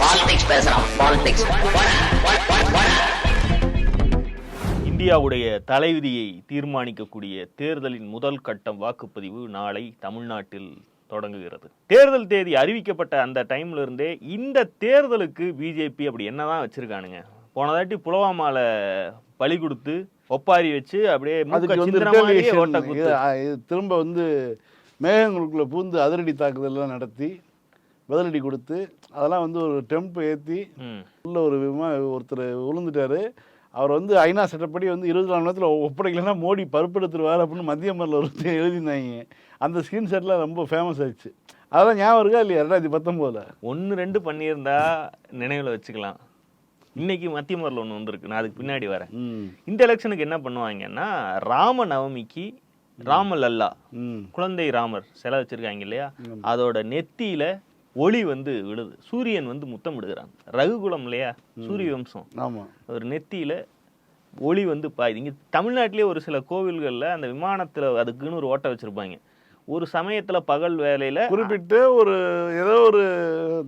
Politics பேசுறான் politics இந்தியாவுடைய தலைவிதியை தீர்மானிக்கக்கூடிய தேர்தலின் முதல் கட்டம் வாக்குப்பதிவு நாளை தமிழ்நாட்டில் தொடங்குகிறது. தேர்தல் தேதி அறிவிக்கப்பட்ட அந்த டைம்ல இருந்தே இந்த தேர்தலுக்கு பிஜேபி அப்படி என்னதான் வச்சிருக்கானுங்க? போன தாட்டி புலவாமால பலி கொடுத்து ஒப்பாரி வச்சு அப்படியே திரும்ப வந்து மேகங்களுக்குள்ள பூந்து அதிரடி தாக்குதல்லாம் நடத்தி பதிலடி கொடுத்து அதெல்லாம் வந்து ஒரு டெம்ப் ஏற்றி. உள்ள ஒரு விமா ஒருத்தர் விழுந்துட்டாரு. அவர் வந்து ஐநா சட்டப்படி வந்து இருபது நாலு நேரத்தில் ஒப்படைக்கலைன்னா மோடி பருப்படுத்துருவார் அப்படின்னு மத்திய மரில் ஒருத்தர் எழுதியிருந்தாங்க. அந்த ஸ்கிரீன்ஷாட்லாம் ரொம்ப ஃபேமஸ் ஆயிடுச்சு. அதெல்லாம் ஞாபகம் இருக்கா இல்லையா? ரெண்டாயிரத்தி பத்தொம்போதில்? ஒன்று ரெண்டு பண்ணியிருந்தா நினைவில் வச்சுக்கலாம். இன்னைக்கு மத்திய மரில் ஒன்று வந்திருக்கு. நான் அதுக்கு பின்னாடி வரேன். இந்த எலெக்ஷனுக்கு என்ன பண்ணுவாங்கன்னா ராம நவமிக்கு ராம லல்லா ம். குழந்தை ராமர் சிலை வச்சிருக்காங்க இல்லையா? அதோட நெத்தியில ஒளி வந்து விழுது. சூரியன் வந்து முத்தமிடுகிறாங்க ரகுகுலம் இல்லையா? சூரிய வம்சம் ஆமாம் ஒரு நெத்தியில ஒளி வந்து பாயுது. இங்க தமிழ்நாட்டிலே ஒரு சில கோவில்கள்ல அந்த விமானத்துல அதுக்குன்னு ஒரு ஓட்டை வச்சிருப்பாங்க. ஒரு சமயத்துல பகல் வேலையில குறிப்பிட்டு ஒரு ஏதோ ஒரு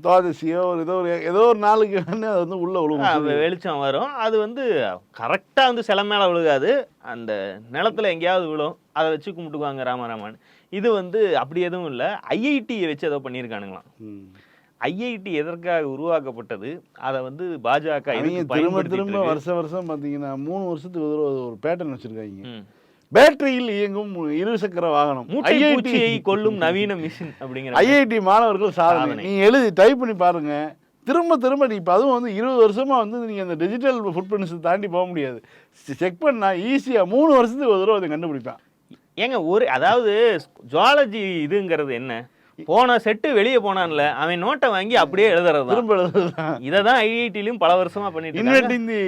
துவாதசியோ ஒரு ஏதோ ஒரு ஏதோ ஒரு நாளுக்கு அது வந்து உள்ள விழுகும். வெளிச்சம் வரும். அது வந்து கரெக்டாக வந்து சில மேலே விழுகாது. அந்த நிலத்துல எங்கேயாவது விழும். அதை வச்சு கும்பிட்டுக்குவாங்க ராமராமன். இது வந்து அப்படி எதுவும் இல்லை. ஐஐடியை வச்சு ஏதோ பண்ணியிருக்கானுங்களாம். ஐஐடி எதற்காக உருவாக்கப்பட்டது? அதை வந்து பாஜக திரும்ப திரும்ப? வருஷம் வருஷம் பார்த்தீங்கன்னா மூணு வருஷத்துக்கு ஒரு பேட்டர்ன் வச்சிருக்காங்க. பேட்டரியில் இயங்கும் இருசக்கர வாகனம். பூச்சியை கொல்லும் நவீன மிஷின் அப்படிங்கிற ஐஐடி மாணவர்கள் சாதனை. நீங்க எழுதி டைப் பண்ணி பாருங்க. திரும்ப திரும்ப நீ இப்போ அதுவும் வந்து இருபது வருஷமா வந்து நீங்க அந்த டிஜிட்டல் ஃபுட் பிரிண்ட்ஸ் தாண்டி போக முடியாது. செக் பண்ணா ஈஸியா மூணு வருஷத்துக்கு ஒரு தடவை அதை கண்டுபிடிப்பான். ஏங்க ஒரு அதாவது ஜுவாலஜி இதுங்கிறது என்ன? போன செட்டு வெளியே போனான்ல அவன் நோட்டை வாங்கி அப்படியே எழுதுறது தான் திரும்ப இதை தான் ஐஐடிலையும் பல வருஷமா பண்ணிட்டு. Inventing the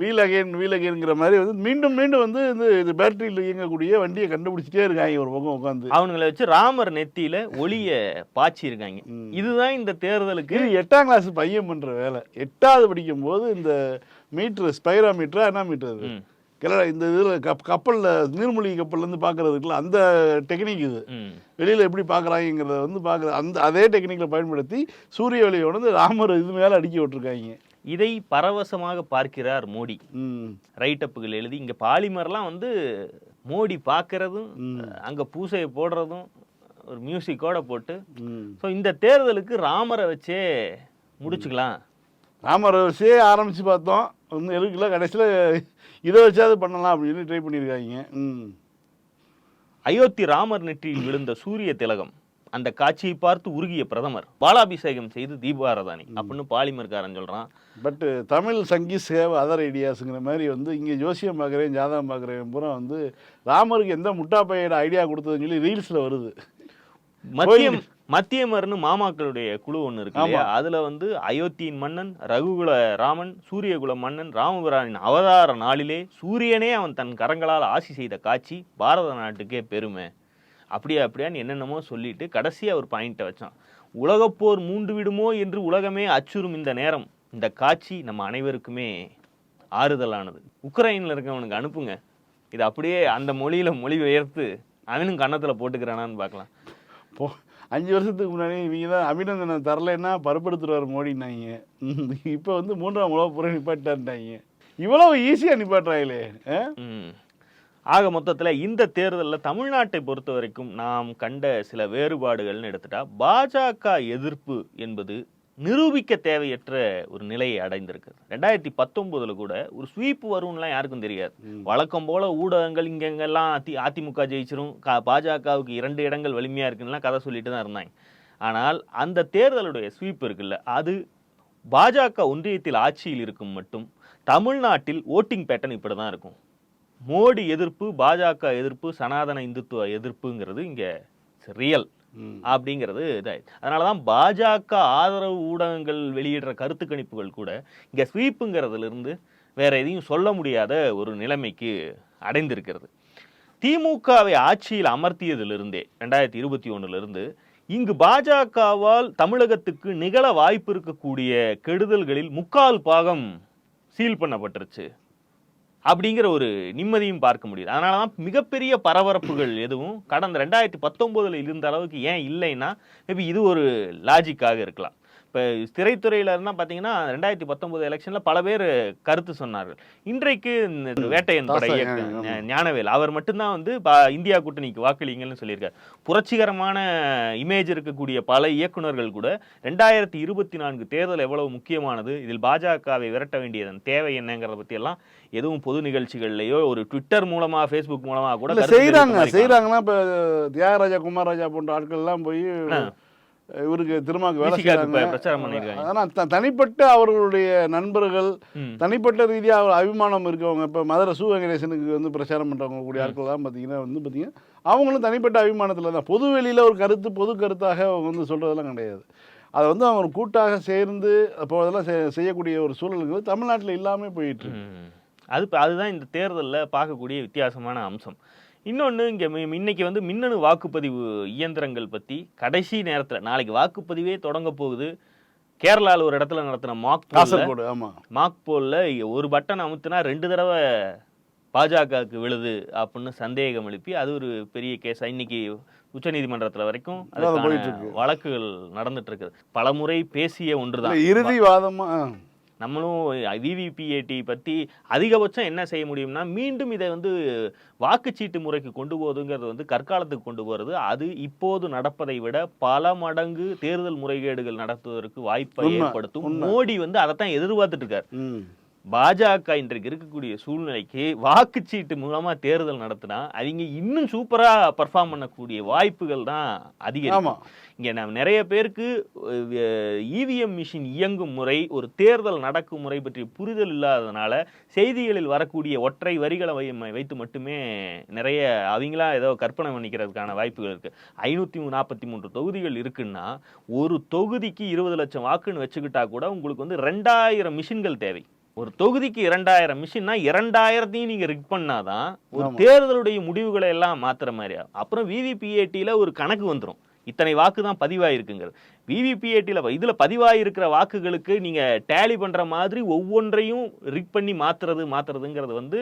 wheel again wheel அகைன்ங்கிற மாதிரி வந்து மீண்டும் மீண்டும் வந்து இந்த இது பேட்டரியில் இயங்கக்கூடிய வண்டியை கண்டுபிடிச்சிட்டே இருக்காங்க ஒரு பக்கம் உட்காந்து அவனுங்களை வச்சு ராமர் நெத்தியில ஒளிய பாய்ச்சி இருக்காங்க. இதுதான் இந்த தேர்தலுக்கு இது எட்டாம் கிளாஸ் பையன் பண்ற வேலை. எட்டாவது படிக்கும் போது இந்த மீட்ரு ஸ்பைரா மீட்டரா என்ன மீட்டர் கிளற இந்த இதில் கப் கப்பலில் நீர்மூழ்கி கப்பல்லேருந்து பார்க்குறதுக்குள்ள அந்த டெக்னிக் இது. வெளியில் எப்படி பார்க்குறாங்கிறத வந்து பார்க்குற அந்த அதே டெக்னிக்கில் பயன்படுத்தி சூரிய ஒளியை வந்து ராமர் இது மேலே அடுக்கி விட்டுருக்காங்க. இதை பரவசமாக பார்க்கிறார் மோடி. ரைட் அப்புகள் எழுதி இங்க பாலிமர்லாம் வந்து மோடி பார்க்கறதும். அங்க பூசையை போடுறதும் ஒரு மியூசிக்கோட போட்டு ஸோ இந்த தேர்தலுக்கு ராமரை வச்சே முடிச்சுக்கலாம். ராமர் வரிசையே ஆரம்பித்து பார்த்தோம். ஒன்றும் எடுக்கல கடைசியில் இதை வச்சாவது பண்ணலாம் அப்படின்னு ட்ரை பண்ணியிருக்காங்க. ம். அயோத்தி ராமர் நெற்றியில் விழுந்த சூரிய திலகம் அந்த காட்சியை பார்த்து உருகிய பிரதமர். பாலாபிஷேகம் செய்து தீபாரதானி அப்படின்னு பாலிமர்காரன் சொல்றான். பட்டு தமிழ் சங்கி சேவ் அதர் ஐடியாஸுங்கிற மாதிரி வந்து இங்கே ஜோசியம் பார்க்குறேன் ஜாதகம் பார்க்குறேன் பூரா வந்து ராமருக்கு எந்த முட்டாப்பையோட ஐடியா கொடுத்ததுன்னு சொல்லி ரீல்ஸில் வருது. மத்தியம் மத்தியமர்னு மாமாக்களுடைய குழு ஒன்று இருக்கு இல்லையா? அதுல வந்து அயோத்தியின் மன்னன் ரகுகுல ராமன் சூரியகுல மன்னன் ராமபிரானின் அவதார நாளிலே சூரியனே அவன் தன் கரங்களால் ஆசி செய்த காட்சி பாரத நாட்டுக்கே பெருமை. அப்படியே அப்படியான்னு என்னென்னமோ சொல்லிட்டு கடைசியா ஒரு பாயிண்ட்டை வச்சான். உலகப்போர் மூண்டு விடுமோ என்று உலகமே அச்சுறும் இந்த நேரம். இந்த காட்சி நம்ம அனைவருக்குமே ஆறுதலானது. உக்ரைன்ல இருக்கவனுக்கு அனுப்புங்க. இது அப்படியே அந்த மொழியில மொழி பெயர்த்து அவனும் கன்னத்துல போட்டுக்கிறானான்னு பார்க்கலாம். போ அஞ்சு வருஷத்துக்கு முன்னாடி இவங்க தான் அபிநந்தனை தரலைன்னா பருப்படுத்துருவார் மோடினாங்க இப்போ வந்து மூன்றாம் உலக புற நிப்பாட்டான்ட்டாங்க இவ்வளவு ஈஸியாக நிப்பாட்டுறாங்களே ஆக மொத்தத்தில் இந்த தேர்தலில் தமிழ்நாட்டை பொறுத்த வரைக்கும் நாம் கண்ட சில வேறுபாடுகள்னு எடுத்துட்டா பாஜக எதிர்ப்பு என்பது நிரூபிக்க தேவையற்ற ஒரு நிலையை அடைந்திருக்கு ரெண்டாயிரத்தி பத்தொன்பதுல கூட ஒரு ஸ்வீப் வரும்லாம் யாருக்கும் தெரியாது. வழக்கம் போல ஊடகங்கள் இங்கெங்கெல்லாம் அதி அதிமுக ஜெயிச்சிரும் பாஜகவுக்கு இரண்டு இடங்கள் வலிமையா இருக்குன்னுலாம் கதை சொல்லிட்டு தான் இருந்தாங்க. ஆனால் அந்த தேர்தலுடைய ஸ்வீப் இருக்குல்ல அது பாஜக ஒன்றியத்தில் ஆட்சியில் இருக்கும் மட்டும் தமிழ்நாட்டில் ஓட்டிங் பேட்டர்ன் இப்படி தான் இருக்கும். மோடி எதிர்ப்பு பாஜக எதிர்ப்பு சனாதன இந்துத்துவ எதிர்ப்புங்கிறது இங்க ரியல். அப்படிங்கிறது இதாயிடுச்சு அதனால தான் பாஜக ஆதரவு ஊடகங்கள் வெளியிடுற கருத்து கணிப்புகள் கூட இங்கே ஸ்வீப்புங்கிறதுலேருந்து வேற எதையும் சொல்ல முடியாத ஒரு நிலைமைக்கு அடைந்திருக்கிறது. திமுகவை ஆட்சியில் அமர்த்தியதிலிருந்தே ரெண்டாயிரத்தி இருபத்தி ஒன்றிலிருந்து இங்கு பாஜகவால் தமிழகத்துக்கு நிகழ வாய்ப்பு இருக்கக்கூடிய கெடுதல்களில் முக்கால் பாகம் சீல் பண்ணப்பட்டுருச்சு. அப்படிங்கிற ஒரு நிம்மதியும் பார்க்க முடியுது. அதனால தான் மிகப்பெரிய பரபரப்புகள் எதுவும் கடந்த ரெண்டாயிரத்தி பத்தொம்போதில் இருந்த அளவுக்கு ஏன் இல்லைன்னா மேபி இது ஒரு லாஜிக்காக இருக்கலாம். இப்போ திரைத்துறையில இருந்தால் பார்த்தீங்கன்னா ரெண்டாயிரத்தி பத்தொன்பது எலெக்ஷன்ல பல பேர் கருத்து சொன்னார்கள். இன்றைக்கு இந்த வேட்டையன் படை இயக்க ஞானவேல் அவர் மட்டும்தான் வந்து பா- இந்தியா கூட்டணிக்கு வாக்களிங்கள்னு சொல்லியிருக்காரு. புரட்சிகரமான இமேஜ் இருக்கக்கூடிய பல இயக்குனர்கள் கூட ரெண்டாயிரத்தி இருபத்தி நான்கு தேர்தல் எவ்வளவு முக்கியமானது இதில் பாஜகவை விரட்ட வேண்டியதன் தேவை என்னங்கிறத பத்தி எல்லாம் எதுவும் பொது நிகழ்ச்சிகள்லயோ ஒரு ட்விட்டர் மூலமா ஃபேஸ்புக் மூலமா கூட மாதிரி செய்யறாங்கன்னா இப்ப தியாகராஜா குமாரராஜா போன்ற ஆட்கள் எல்லாம் போய் இவருக்கு திருமாக்கு வேலை செய்யறாங்க பிரச்சாரம் பண்ணியிருக்காங்க. ஆனா த- தனிப்பட்ட அவர்களுடைய நண்பர்கள். தனிப்பட்ட ரீதியா அவர் அபிமானம் இருக்கவங்க இப்ப மதுரை சு வெங்கடேசனுக்கு வந்து பிரச்சாரம் பண்றவங்க கூடிய ஆட்கள் தான் பாத்தீங்கன்னா வந்து பாத்தீங்கன்னா அவங்களும் தனிப்பட்ட அபிமானத்துல தான். பொது வெளியில ஒரு கருத்து பொது கருத்தாக அவங்க வந்து சொல்றதெல்லாம் கிடையாது. அதை வந்து அவங்க கூட்டாக சேர்ந்து அப்போ அதெல்லாம் செய்யக்கூடிய ஒரு சூழலுக்கு தமிழ்நாட்டில் இல்லாம போயிட்டு. அது அதுதான் இந்த தேர்தலில் பார்க்கக்கூடிய வித்தியாசமான அம்சம். இன்னொன்று இங்கே இன்னைக்கு வந்து மின்னணு வாக்குப்பதிவு இயந்திரங்கள் பற்றி கடைசி நேரத்தில் நாளைக்கு வாக்குப்பதிவே தொடங்க போகுது. கேரளாவில் ஒரு இடத்துல நடத்தின மாக் காசர்கோடு ஆமா. மாக் போல்ல ஒரு பட்டன் அமுத்துனா ரெண்டு தடவை பாஜகவுக்கு விழுது அப்படின்னு சந்தேகம் எழுப்பி அது ஒரு பெரிய கேஸ். இன்னைக்கு உச்சநீதிமன்றத்துல வரைக்கும். வழக்குகள் நடந்துட்டு இருக்குது. பலமுறை பேசிய ஒன்றுதான். இறுதி வாதமா ஆ. நம்மளும் விவிபிஏடி பற்றி அதிகபட்சம் என்ன செய்ய முடியும்னா மீண்டும் இதை வந்து வாக்குச்சீட்டு முறைக்கு கொண்டு போகுதுங்கிறது வந்து கற்காலத்துக்கு கொண்டு போகிறது அது இப்போது நடப்பதை விட பல மடங்கு தேர்தல் முறைகேடுகள் நடத்துவதற்கு வாய்ப்பை ஏற்படுத்தும். மோடி வந்து அதைத்தான் எதிர்பார்த்துட்டு இருக்காரு. பாஜக இன்றைக்கு இருக்கக்கூடிய சூழ்நிலைக்கு வாக்குச்சீட்டு மூலமா தேர்தல் நடத்தினா அவங்க இன்னும் சூப்பரா பர்ஃபார்ம் பண்ணக்கூடிய வாய்ப்புகள் தான் அதிகம் இங்க நம்ம நிறைய பேருக்கு இவிஎம் மிஷின் இயங்கும் முறை ஒரு தேர்தல் நடக்கும் முறை பற்றிய புரிதல் இல்லாததுனால செய்திகளில் வரக்கூடிய ஒற்றை வரிகளை வைத்து மட்டுமே நிறைய அவங்களா ஏதோ கற்பனை பண்ணிக்கிறதுக்கான வாய்ப்புகள் இருக்கு. ஐநூத்தி நாற்பத்தி மூன்று தொகுதிகள் இருக்குன்னா ஒரு தொகுதிக்கு இருபது லட்சம் வாக்குன்னு வச்சுக்கிட்டா கூட உங்களுக்கு வந்து ரெண்டாயிரம் மிஷின்கள் தேவை. ஒரு தொகுதிக்கு இரண்டாயிரம் மிஷின்னா இரண்டாயிரத்தையும் நீங்க ரிக் பண்ணாதான் ஒரு. தேர்தலுடைய முடிவுகளை எல்லாம் மாத்துற மாதிரியா அப்புறம் விவிபிஏடியில் ஒரு கணக்கு வந்துரும் இத்தனை வாக்கு தான் பதிவாயிருக்குங்கிறது விவிபிஏடியில் இதில் பதிவாயிருக்கிற வாக்குகளுக்கு நீங்கள் டேலி பண்ணுற மாதிரி ஒவ்வொன்றையும் ரிக் பண்ணி மாத்துறது மாத்துறதுங்கிறது வந்து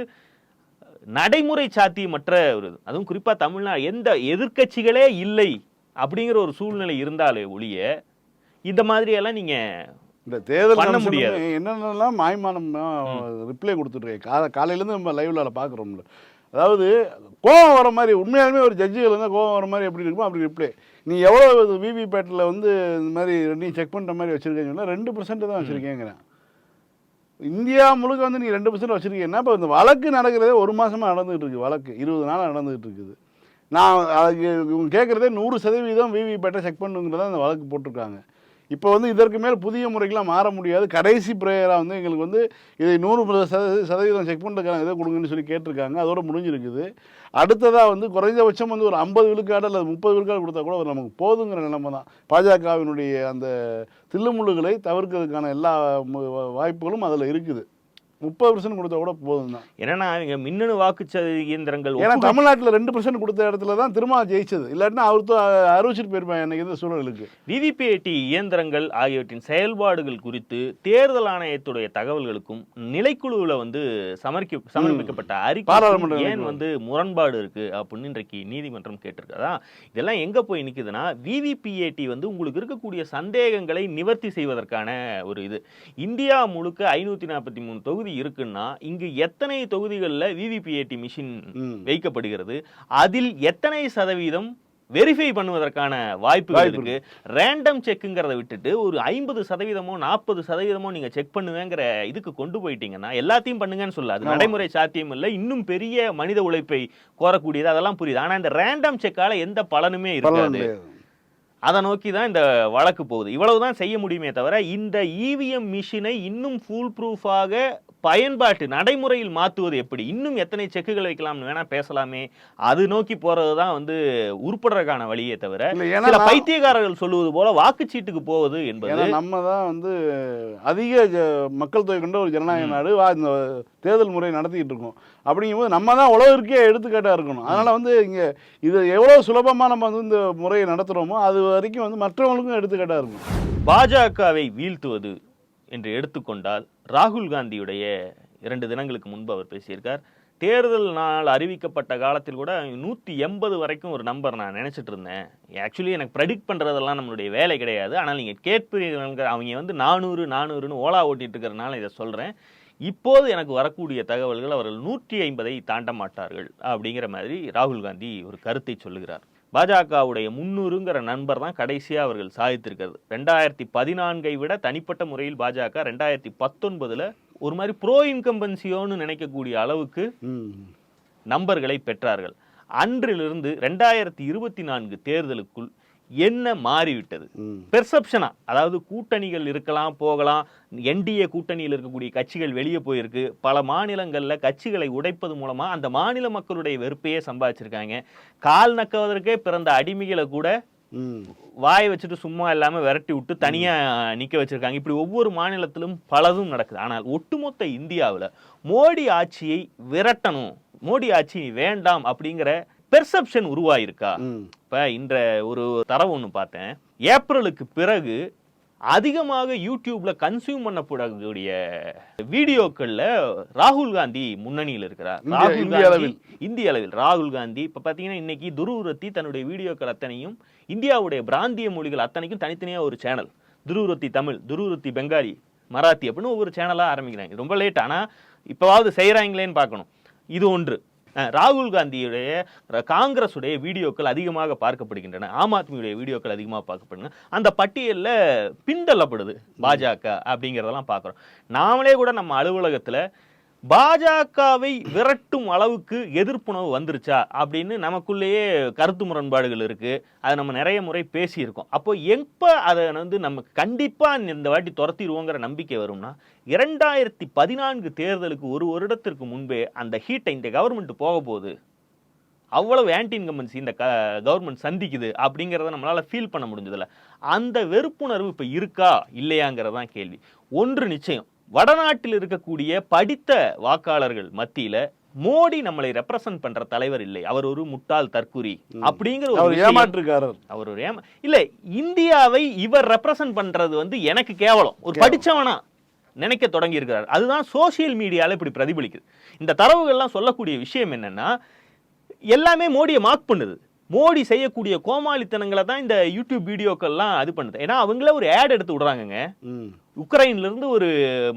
நடைமுறை சாத்தியமற்ற ஒரு. அதுவும் குறிப்பாக தமிழ்நாடு எந்த எதிர்க்கட்சிகளே இல்லை அப்படிங்கிற ஒரு சூழ்நிலை இருந்தாலே ஒழிய இந்த மாதிரியெல்லாம் நீங்கள் இந்த தேர்தல் பண்ண முடியாது. என்னென்னலாம் மாய்மானம் ரிப்ளை கொடுத்துட்ருக்கேன் கா காலையிலேருந்து நம்ம லைவ்ல பார்க்குறோம்ல. அதாவது கோவம் வர மாதிரி உண்மையாலுமே ஒரு ஜட்ஜுகள் வந்து கோவம் வர மாதிரி எப்படி இருக்குமோ அப்படி ரிப்ளை நீ எவ்வளோ விவிபேட்டில் வந்து இந்த மாதிரி ரெண்டையும் செக் பண்ணுற மாதிரி வச்சுருக்கேன்னு சொன்னால் ரெண்டு பர்சன்ட் தான் வச்சுருக்கேங்கிறேன். இந்தியா முழுக்க வந்து நீ ரெண்டு பர்சன்ட் வச்சுருக்கீங்கன்னா இப்போ இந்த வழக்கு நடக்கிறதே ஒரு மாசமா நடந்துகிட்டு இருக்கு வழக்கு. இருபது நாள் நடந்துகிட்டு இருக்குது. நான் அதுக்கு இவங்க கேட்குறதே நூறு சதவீதம் விவிபேட்டை செக் பண்ணுங்கிறத அந்த வழக்கு போட்டிருக்காங்க. இப்போ வந்து இதற்கு மேல் புதிய முறைகளாக மாற முடியாது. கடைசி ப்ரேயராக வந்து எங்களுக்கு வந்து இதை நூறு சதவீதம் சதவீதம் செக் பண்ணுறதுக்கான இதை கொடுங்கன்னு சொல்லி கேட்டிருக்காங்க. அதோட முடிஞ்சிருக்குது. அடுத்ததாக வந்து குறைந்தபட்சம் வந்து ஒரு ஐம்பது விழுக்காடு அல்லது முப்பது விழுக்காடு கொடுத்தா கூட ஒரு நமக்கு போதுங்கிற நிலைமை தான். பாஜகவினுடைய அந்த தில்லுமுள்ளுகளை தவிர்க்கிறதுக்கான எல்லா வாய்ப்புகளும் அதில் இருக்குது. முப்பது பர்சன்ட் கொடுத்தா கூட போதும் தான் என்னன்னா இவங்க மின்னணு வாக்குச்சீட்டு இயந்திரங்கள் ஏன்னா தமிழ்நாட்டில் ரெண்டு பர்சன்ட் கொடுத்த இடத்துல தான் திரும்ப ஜெயிச்சது. இல்லாட்டினா அவர் தான் அறிவிச்சிட்டு போயிருப்பாங்க எனக்கு இந்த சூழலுக்கு. விவிபிஏடி இயந்திரங்கள் ஆகியவற்றின் செயல்பாடுகள் குறித்து தேர்தல் ஆணையத்துடைய தகவல்களுக்கும் நிலைக்குழுவில் வந்து சமர்ப்பி சமர்ப்பிக்கப்பட்ட அறிக்கை ஏன். வந்து முரண்பாடு இருக்கு அப்படின்னு இன்றைக்கு நீதிமன்றம் கேட்டிருக்கதா? இதெல்லாம் எங்க போய் நிக்குதுன்னா விவிபிஏடி வந்து உங்களுக்கு இருக்கக்கூடிய சந்தேகங்களை நிவர்த்தி செய்வதற்கான ஒரு இது. இந்தியா முழுக்க ஐநூத்தி நாற்பத்தி மூணு தொகுதி இருக்குன்னா இங்கு எத்தனை தொகுதிகளில் விவிபிஏடி மிஷின். வைக்கப்படுகிறது அதில் எத்தனை சதவீதம் வெரிஃபை பண்ணுவதற்கான வாய்ப்புகள் வாய்ப்பு இருக்கு? ரேண்டம் செக்குங்கிறத விட்டுட்டு ஒரு ஐம்பது சதவீதமோ நாற்பது சதவீதமோ நீங்க செக் பண்ணுவேங்கிற இதுக்கு கொண்டு போயிட்டீங்கன்னா எல்லாத்தையும் பண்ணுங்கன்னு சொல்ல அது ஆமா. நடைமுறை சாத்தியம் இல்லை. இன்னும் பெரிய மனித உழைப்பை கோரக்கூடியது. அதெல்லாம் புரியுது. ஆனா இந்த ரேண்டம் செக்கால எந்த பலனுமே பலன் இருக்காது. அதை நோக்கி தான் இந்த வழக்கு போகுது. இவ்வளவுதான் செய்ய முடியுமே தவிர இந்த இவிஎம் மிஷினை இன்னும் ஃபுல் ப்ரூஃபாக பயன்பாட்டு நடைமுறையில் மாற்றுவது எப்படி? இன்னும் எத்தனை செக்குகள் வைக்கலாம்னு வேணா பேசலாமே. அது நோக்கி போறது தான் வந்து உருப்படுறதுக்கான வழியே தவிர சில பைத்தியக்காரர்கள் சொல்லுவது போல வாக்குச்சீட்டுக்கு போவது என்பது நம்ம தான் வந்து அதிக ஜ- மக்கள் தொகை கொண்ட ஒரு ஜனநாயக நாடு வா- இந்த தேர்தல் முறை நடத்திக்கிட்டு இருக்கோம். அப்படிங்கும்போது நம்ம தான் உலகிற்கே எடுத்துக்காட்டாக இருக்கணும். அதனால் வந்து இங்கே இது எவ்வளோ சுலபமாக நம்ம வந்து இந்த முறையை நடத்துகிறோமோ அது வரைக்கும் வந்து மற்றவங்களுக்கும் எடுத்துக்காட்டாக இருக்கும் பாஜகவை வீழ்த்துவது என்று எடுத்துக்கொண்டால் ராகுல் காந்தியுடைய இரண்டு தினங்களுக்கு முன்பு அவர் பேசியிருக்கார். தேர்தல் நாள் அறிவிக்கப்பட்ட காலத்தில் கூட நூற்றி எண்பது வரைக்கும் ஒரு நம்பர் நான் நினச்சிட்டு இருந்தேன். ஆக்சுவலி எனக்கு ப்ரெடிக்ட் பண்ணுறதெல்லாம் நம்மளுடைய வேலை கிடையாது. ஆனால் நீங்கள் கேட்பீர்கள் அவங்க வந்து நானூறு நானூறுன்னு ஓலா ஓட்டிகிட்டு இருக்கிறனால இதை சொல்கிறேன் இப்போது எனக்கு வரக்கூடிய தகவல்கள் அவர்கள் நூற்றி ஐம்பதை தாண்ட மாட்டார்கள் அப்படிங்கிற மாதிரி ராகுல் காந்தி ஒரு கருத்தை சொல்லுகிறார். பாஜகவுடைய முன்னூறுங்கிற நண்பர் தான் கடைசியாக அவர்கள் சாதித்திருக்கிறது. ரெண்டாயிரத்தி பதினான்கை விட தனிப்பட்ட முறையில் பாஜக ரெண்டாயிரத்தி பத்தொன்பதுல ஒரு மாதிரி ப்ரோ இன்கம்பன்சியோன்னு நினைக்கக்கூடிய அளவுக்கு நம்பர்களை பெற்றார்கள். அன்றிலிருந்து ரெண்டாயிரத்தி இருபத்தி நான்கு தேர்தலுக்குள் என்ன மாறிவிட்டது? பெர்செப்ஷனா அதாவது கூட்டணிகள் இருக்கலாம் போகலாம். என்டிஏ கூட்டணியில் இருக்கக்கூடிய கட்சிகள் வெளியே போயிருக்கு. பல மாநிலங்கள்ல கட்சிகளை உடைப்பது மூலமா அந்த மாநில மக்களுடைய வெறுப்பையே சம்பாதிச்சிருக்காங்க. கால் நக்குவதற்கே பிறந்த அடிமைகளை கூட வாயை வச்சுட்டு சும்மா இல்லாம விரட்டி விட்டு தனியா நிக்க வச்சிருக்காங்க. இப்படி ஒவ்வொரு மாநிலத்திலும் பலதும் நடக்குது. ஆனால் ஒட்டுமொத்த இந்தியாவுல மோடி ஆட்சியை விரட்டணும். மோடி ஆட்சி வேண்டாம் அப்படிங்கிற பெர்செப்ஷன் உருவாயிருக்கா? இப்போ இன்ற ஒரு தரவு ஒன்று பார்த்தேன். ஏப்ரலுக்கு பிறகு அதிகமாக யூடியூப்ல கன்சியூம் பண்ணப்படக்கூடிய வீடியோக்கள்ல ராகுல் காந்தி முன்னணியில் இருக்கிறார். இந்திய- ராகுல் காந்தி அளவில். இந்திய அளவில். ராகுல் காந்தி இப்போ பார்த்தீங்கன்னா இன்னைக்கு துருவரத்தி தன்னுடைய வீடியோக்கள் அத்தனையும் இந்தியாவுடைய பிராந்திய மொழிகள் அத்தனைக்கும் தனித்தனியாக ஒரு சேனல் துருவரத்தி தமிழ் துருவரத்தி பெங்காலி மராத்தி அப்படின்னு ஒவ்வொரு சேனலாக ஆரம்பிக்கிறாங்க. ரொம்ப லேட் ஆனால் இப்போவாவது செய்கிறாங்களேன்னு பார்க்கணும். இது ஒன்று. ராகுல் காந்தியுடைய காங்கிரஸுடைய வீடியோக்கள் அதிகமாக பார்க்கப்படுகின்றன. ஆம் ஆத்மியுடைய வீடியோக்கள் அதிகமாக பார்க்கப்படுகின்றன. அந்த பட்டியலில் பின்தள்ளப்படுது பாஜக அப்படிங்கிறதெல்லாம் பார்க்குறோம். நாமளே கூட நம்ம அலுவலகத்தில் பாஜகவை விரட்டும் அளவுக்கு எதிர்ப்புணர்வு வந்துருச்சா அப்படின்னு நமக்குள்ளேயே கருத்து முரண்பாடுகள் இருக்குது அதை நம்ம நிறைய முறை பேசியிருக்கோம். அப்போ எப்போ அதை வந்து நம்ம கண்டிப்பாக இந்த வாட்டி துரத்திடுவோங்கிற நம்பிக்கை வரும்னா இரண்டாயிரத்தி பதினான்கு தேர்தலுக்கு ஒரு வருடத்திற்கு முன்பே அந்த ஹீட்டை இந்த கவர்மெண்ட் போக போகுது அவ்வளவு ஆன்டி இன்கம்பன்சி இந்த க கவர்மெண்ட் சந்திக்குது அப்படிங்கிறத நம்மளால் ஃபீல் பண்ண முடிஞ்சதில்ல. அந்த வெறுப்புணர்வு இப்போ இருக்கா? இல்லையாங்கிறதான் கேள்வி. ஒன்று நிச்சயம். வடநாட்டில் இருக்கக்கூடிய படித்த வாக்காளர்கள் மத்தியில மோடி நம்மளை ரெப்ரசன்ட் பண்ற தலைவர் இல்லை. அவர் ஒரு முட்டாள் தற்குறி அப்படிங்கிற ஒரு ஏமாற்றுக்காரர். அவர் ஒரு ஏமா இல்ல இந்தியாவை இவர் ரெப்ரசன்ட் பண்றது வந்து எனக்கு கேவலம். ஒரு படிச்சவனா நினைக்க தொடங்கி இருக்கிறார் அதுதான் சோசியல் மீடியால இப்படி பிரதிபலிக்குது. இந்த தரவுகள்லாம் சொல்லக்கூடிய விஷயம் என்னன்னா எல்லாமே மோடியை மார்க் பண்ணுது. மோடி செய்யக்கூடிய கோமாளித்தனங்களை தான் இந்த யூடியூப் வீடியோக்கள்லாம் இது பண்ணுது. ஏன்னா அவங்களே ஒரு ஆட் எடுத்து விடுறாங்கங்க. உக்ரைன்ல இருந்து ஒரு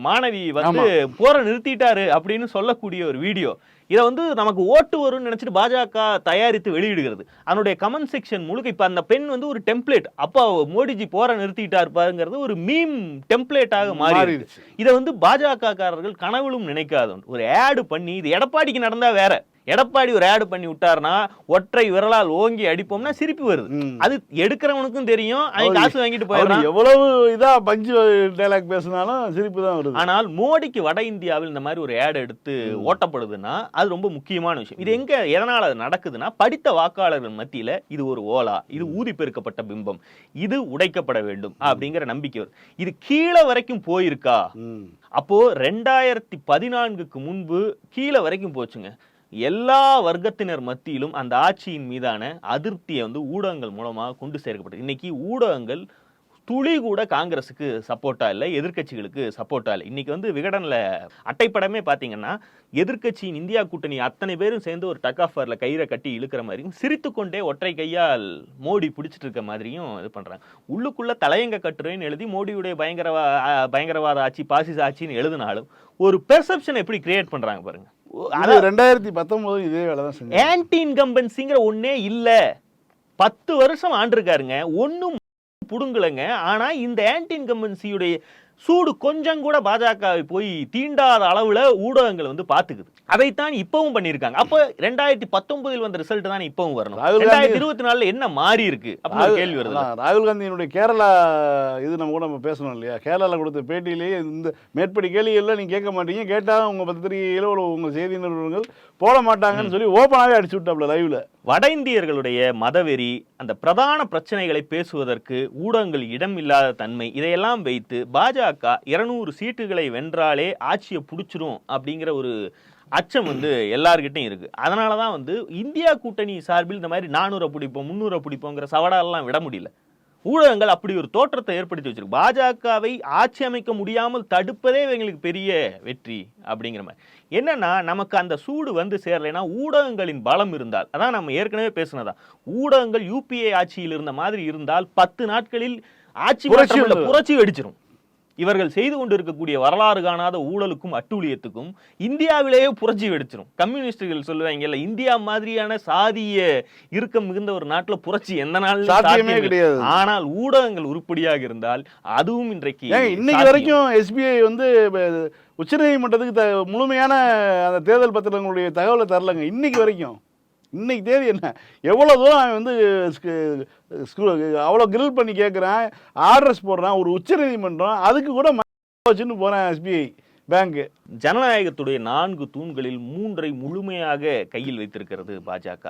மாணவி வந்து போரை நிறுத்திட்டாரு அப்படின்னு சொல்லக்கூடிய ஒரு வீடியோ. இதை வந்து நமக்கு ஓட்டு வரும்னு நினைச்சிட்டு பாஜக தயாரித்து வெளியிடுகிறது. அதனுடைய கமெண்ட் செக்ஷன் முழுக்க இப்ப அந்த பெண் வந்து ஒரு டெம்ப்ளேட் அப்பா மோடிஜி போரை நிறுத்திட்டாரு பாருங்கிறது ஒரு மீம் டெம்ப்ளேட்டாக மாறி மாறிடுச்சு. இதை வந்து பாஜக காரர்கள் கனவிலும் நினைக்காத. ஒரு ஆடு பண்ணி இது எடப்பாடிக்கு நடந்தா வேற. எடப்பாடி ஒரு ஆடு பண்ணி விட்டாருன்னா ஒற்றை விரலால் ஓங்கி அடிப்போம்னா சிரிப்பு வருது. அது எடுக்கிறவனுக்கும் தெரியும் அவன் காசு வாங்கிட்டு போயிடறான். எவ்வளவு இதா பஞ்சு டைலாக் பேசினாலும் சிரிப்பு தான் வருது. ஆனால் மோடிக்கு வட இந்தியாவில் இந்த மாதிரி ஒரு ஆட் எடுத்து ஓட்டப்படுதுன்னா அது ரொம்ப முக்கியமான விஷயம். இது எங்க எதனால அது நடக்குதுன்னா படித்த வாக்காளர்கள் மத்தியில இது ஒரு ஓலா இது ஊதி பெருக்கப்பட்ட பிம்பம் இது உடைக்கப்பட வேண்டும் அப்படிங்கிற நம்பிக்கை வருது இது கீழே வரைக்கும் போயிருக்கா? அப்போ ரெண்டாயிரத்தி பதினான்குக்கு முன்பு கீழே வரைக்கும் போச்சுங்க. எல்லா வர்க்கத்தினர் மத்தியிலும் அந்த ஆட்சியின் மீதான அதிருப்தியை வந்து ஊடகங்கள் மூலமாக கொண்டு சேர்க்கப்பட்டது. இன்னைக்கு ஊடகங்கள் துளி கூட காங்கிரஸுக்கு சப்போர்ட்டா இல்லை எதிர்க்கட்சிகளுக்கு சப்போர்ட்டாக இல்லை. இன்றைக்கி வந்து விகடனில் அட்டைப்படமே பார்த்தீங்கன்னா எதிர்க்கட்சியின் இந்தியா கூட்டணி அத்தனை பேரும் சேர்ந்து ஒரு டக் ஆஃபரில் கயிறை கட்டி இழுக்கிற மாதிரியும் சிரித்துக்கொண்டே ஒற்றை கையால் மோடி பிடிச்சிட்டு இருக்க மாதிரியும் இது பண்ணுறாங்க உள்ளுக்குள்ளே தலையங்க கட்டுரைன்னு எழுதி மோடியுடைய பயங்கரவா பயங்கரவாத ஆட்சி பாசிச ஆட்சின்னு எழுதினாலும் ஒரு பெர்செப்ஷன் எப்படி கிரியேட் பண்றாங்க பாருங்க. அது ரெண்டாயிரத்தி பத்தொன்பது இதே வேலை தான் ஆன்டி இன்கம்பன்சிங்கிற ஒண்ணே இல்ல. பத்து வருஷம் ஆண்டிருக்காருங்க. ஒண்ணும் புடுங்கலைங்க. ஆனா இந்த ஆன்டி இன்கம்பன்சியுடைய சூடு கொஞ்சம் கூட பாஜகவை போய் தீண்டாத அளவுல ஊடகங்கள் வந்து பாத்துக்குது அதைத்தான் இப்பவும் பண்ணியிருக்காங்க. அப்போ ரெண்டாயிரத்தி பத்தொன்பதில் வந்த ரிசல்ட் தான் இப்பவும் வரணும். ரெண்டாயிரத்தி இருபத்தி நாலுல என்ன மாறி இருக்கு? அப்படின்னு கேள்வி வருது. ராகுல் காந்தியினுடைய கேரளா இது நம்ம கூட நம்ம பேசணும் இல்லையா? கேரளாவில் கொடுத்த பேட்டியிலேயே இந்த மேற்படி கேள்விகள்லாம் நீங்கள் கேட்க மாட்டீங்க. கேட்டால் உங்கள் பத்திரிகையிலோ உங்கள் செய்தி நிறுவனங்கள் போட மாட்டாங்கன்னு சொல்லி ஓப்பனாகவே அடிச்சு விட்டாப்ல லைவ்ல வட இந்தியர்களுடைய மதவெறி அந்த பிரதான பிரச்சனைகளை பேசுவதற்கு ஊடகங்கள் இடம் இல்லாத தன்மை இதையெல்லாம் வைத்து பாஜக இருநூறு சீட்டுகளை வென்றாலே ஆட்சியை பிடிச்சிரும் அப்படிங்கிற ஒரு அச்சம் வந்து எல்லார்கிட்டையும் இருக்கு. அதனால தான் வந்து இந்தியா கூட்டணி சார்பில் இந்த மாதிரி நானூறை பிடிப்போம் முந்நூறை பிடிப்போங்கிற சவடாலெல்லாம் விட முடியல. ஊடகங்கள் அப்படி ஒரு தோற்றத்தை ஏற்படுத்தி வச்சிருக்கு. பாஜகவை ஆட்சி அமைக்க முடியாமல் தடுப்பதே இவங்களுக்கு பெரிய வெற்றி அப்படிங்கிற மாதிரி. என்னன்னா நமக்கு அந்த சூடு வந்து சேரலைன்னா ஊடகங்களின் பலம் இருந்தால் அதான் நம்ம ஏற்கனவே பேசுனதா ஊடகங்கள் யூபிஏ ஆட்சியில் இருந்த மாதிரி இருந்தால் பத்து நாட்களில் ஆட்சி புரட்சி மாற்றம் இவர்கள் செய்து கொண்டிருக்கக்கூடிய வரலாறு காணாத ஊழலுக்கும் அட்டூழியத்துக்கும் இந்தியாவிலேயே புரட்சி வெடிச்சிரும் கம்யூனிஸ்டுகள் சொல்லுவாங்கல்ல இந்தியா மாதிரியான சாதிய இறுக்கம் மிகுந்த ஒரு நாட்டுல புரட்சி எந்த நாள் சாத்தியமே கிடையாது. ஆனால் ஊடகங்கள் உருப்படியாக இருந்தால் அதுவும் இன்றைக்கு இன்னைக்கு. வரைக்கும் எஸ்பிஐ வந்து உச்சநீதிமன்றத்துக்கு முழுமையான அந்த தேர்தல் பத்திரங்களுடைய தகவலை தரலங்க இன்னைக்கு வரைக்கும் இன்றைக்கி தேதி என்ன? எவ்வளோ தூரம் அவன் வந்து அவ்வளோ கிரில் பண்ணி கேட்குறான் ஆர்டர்ஸ் போடுறான் ஒரு உச்சநீதிமன்றம் அதுக்கு கூட வச்சுன்னு போகிறேன் எஸ்பிஐ பேங்க்கு ஜனநாயகத்துடைய நான்கு தூண்களில் மூன்றை முழுமையாக கையில் வைத்திருக்கிறது பாஜக.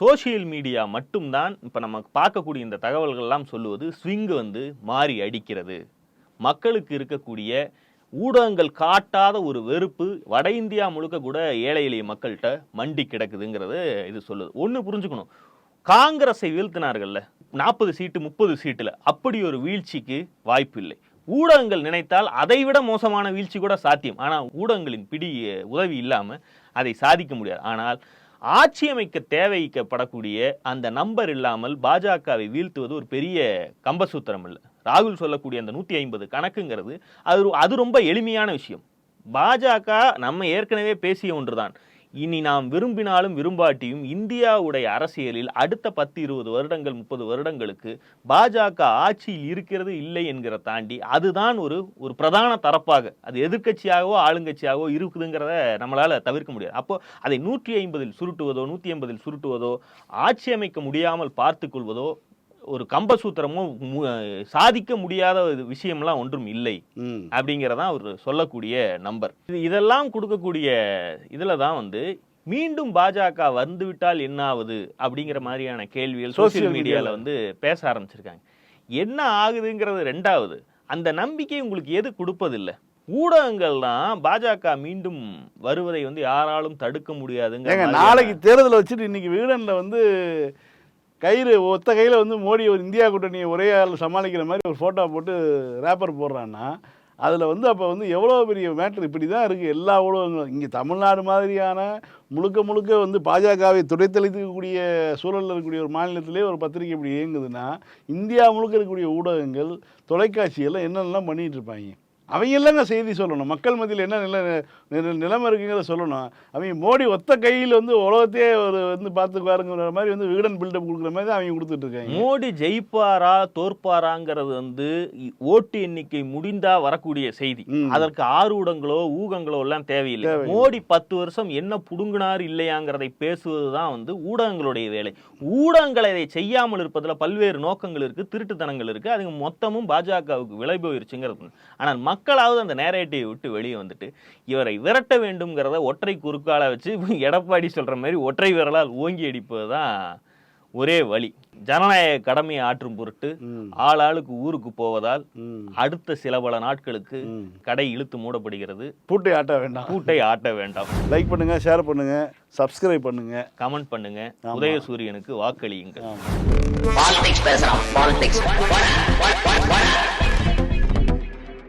சோஷியல் மீடியா மட்டும்தான் இப்போ நம்ம பார்க்கக்கூடிய இந்த தகவல்கள்லாம் சொல்லுவது ஸ்விங்கு வந்து மாறி அடிக்கிறது. மக்களுக்கு இருக்கக்கூடிய ஊடகங்கள் காட்டாத ஒரு வெறுப்பு வட இந்தியா முழுக்க கூட ஏழை எளிய மக்கள்கிட்ட மண்டி கிடக்குதுங்கிறது இது சொல்லுது. ஒன்று புரிஞ்சுக்கணும். காங்கிரஸை வீழ்த்தினார்கள்ல நாற்பது சீட்டு முப்பது சீட்டில். அப்படி ஒரு வீழ்ச்சிக்கு வாய்ப்பு இல்லை. ஊடகங்கள் நினைத்தால் அதைவிட மோசமான வீழ்ச்சி கூட சாத்தியம். ஆனால் ஊடகங்களின் பிடி உதவி இல்லாமல் அதை சாதிக்க முடியாது. ஆனால் ஆட்சி அமைக்க தேவைக்கப்படக்கூடிய அந்த நம்பர் இல்லாமல் பாஜகவை வீழ்த்துவது ஒரு பெரிய கம்பசூத்திரம் இல்லை. ராகுல் சொல்லக்கூடிய அந்த நூற்றி ஐம்பது கணக்குங்கிறது அது அது ரொம்ப எளிமையான விஷயம். பாஜக நம்ம ஏற்கனவே பேசிய ஒன்றுதான். இனி நாம் விரும்பினாலும் விரும்பாட்டியும் இந்தியாவுடைய அரசியலில் அடுத்த பத்து இருபது வருடங்கள் முப்பது வருடங்களுக்கு பாஜக ஆட்சியில் இருக்கிறது இல்லை என்கிற தாண்டி அதுதான் ஒரு ஒரு பிரதான தரப்பாக. அது எதிர்க்கட்சியாகவோ ஆளுங்கட்சியாகவோ இருக்குதுங்கிறத நம்மளால் தவிர்க்க முடியாது. அப்போ அதை நூற்றி ஐம்பதில் சுருட்டுவதோ நூற்றி ஐம்பதில் சுருட்டுவதோ ஆட்சி அமைக்க முடியாமல் பார்த்துக்கொள்வதோ ஒரு கம்பசூத்திரமோ மு- சாதிக்க முடியாத விஷயம்லாம் ஒன்றும் இல்லை அப்படிங்கிறதான் அவர் சொல்லக்கூடிய நம்பர். இது இதெல்லாம் கொடுக்கக்கூடிய இதில் தான் வந்து மீண்டும் பாஜக வந்துவிட்டால் என்ன ஆகுது அப்படிங்கிற மாதிரியான கேள்விகள் சோசியல் மீடியாவில். வந்து பேச ஆரம்பிச்சிருக்காங்க. என்ன ஆகுதுங்கிறது ரெண்டாவது. அந்த நம்பிக்கை உங்களுக்கு எது கொடுப்பதில்லை? ஊடகங்கள் தான் பாஜக மீண்டும் வருவதை வந்து யாராலும் தடுக்க முடியாதுங்க நாளைக்கு தேர்தலை வச்சுட்டு இன்னைக்கு வீடனில் வந்து கயிறு ஒத்த கையில் வந்து மோடி ஒரு இந்தியா கூட்டணியை ஒரே ஆள் சமாளிக்கிற மாதிரி ஒரு ஃபோட்டோ போட்டு ரேப்பர் போடுறான்னா அதில் வந்து அப்போ வந்து எவ்வளோ பெரிய மேட்ரு இப்படி தான் இருக்குது எல்லா ஊடகங்களும் இங்கே தமிழ்நாடு மாதிரியான முழுக்க முழுக்க வந்து பாஜகவை துடைத்தளித்துக்கக்கூடிய சூழலில் இருக்கக்கூடிய ஒரு மாநிலத்திலே ஒரு பத்திரிக்கை இப்படி இயங்குதுன்னா இந்தியா முழுக்க இருக்கக்கூடிய ஊடகங்கள் தொலைக்காட்சியெல்லாம் என்னென்னலாம் பண்ணிகிட்டு இருப்பாங்க? அவங்க இல்லைங்க செய்தி சொல்லணும். மக்கள் மத்தியில் என்ன நில நில- நிலைமை இருக்குங்கிறத சொல்லணும். அவங்க மோடி ஒத்த கையில் வந்து உலகத்தையே ஒரு வந்து பார்த்துக்குவாருங்கிற மாதிரி வந்து வீடன் பில்டப் கொடுக்குற மாதிரி தான் அவங்க கொடுத்துட்டு இருக்காங்க. மோடி ஜெயிப்பாரா தோற்பாராங்கிறது வந்து ஓட்டு எண்ணிக்கை முடிந்தா வரக்கூடிய செய்தி. அதற்கு ஆரூடங்களோ ஊகங்களோ எல்லாம் தேவையில்லை. மோடி பத்து வருஷம் என்ன புடுங்கினார் இல்லையாங்கிறதை பேசுவதுதான் வந்து ஊடகங்களுடைய வேலை. ஊடகங்கள் அதை செய்யாமல் இருப்பதுல பல்வேறு நோக்கங்கள் இருக்கு திருட்டுத்தனங்கள் இருக்கு. அது மொத்தமும் பாஜகவுக்கு விலை போயிருச்சுங்கிறது. ஆனால் மக்களாவது அந்த நேரேட்டிவை விட்டு வெளியே வந்துட்டு இவரை விரட்ட வேண்டும்ங்கிறத ஒற்றை குறுக்கால வச்சு எடப்பாடி சொல்ற மாதிரி ஒற்றை விரலால் ஓங்கி அடிப்பதுதான் ஒரே வழி. ஜனநாயக கடமையை ஆற்றும் பொருட்டு. ஆளாளுக்கு ஊருக்கு போவதால். அடுத்த சில பல நாட்களுக்கு. கடை இழுத்து மூடப்படுகிறது. பூட்டை ஆட்ட வேண்டாம். கூட்டை ஆட்ட வேண்டாம். லைக் பண்ணுங்க ஷேர் பண்ணுங்க சப்ஸ்கிரைப் பண்ணுங்க. கமெண்ட் பண்ணுங்க. உதயசூரியனுக்கு வாக்களியுங்கள்.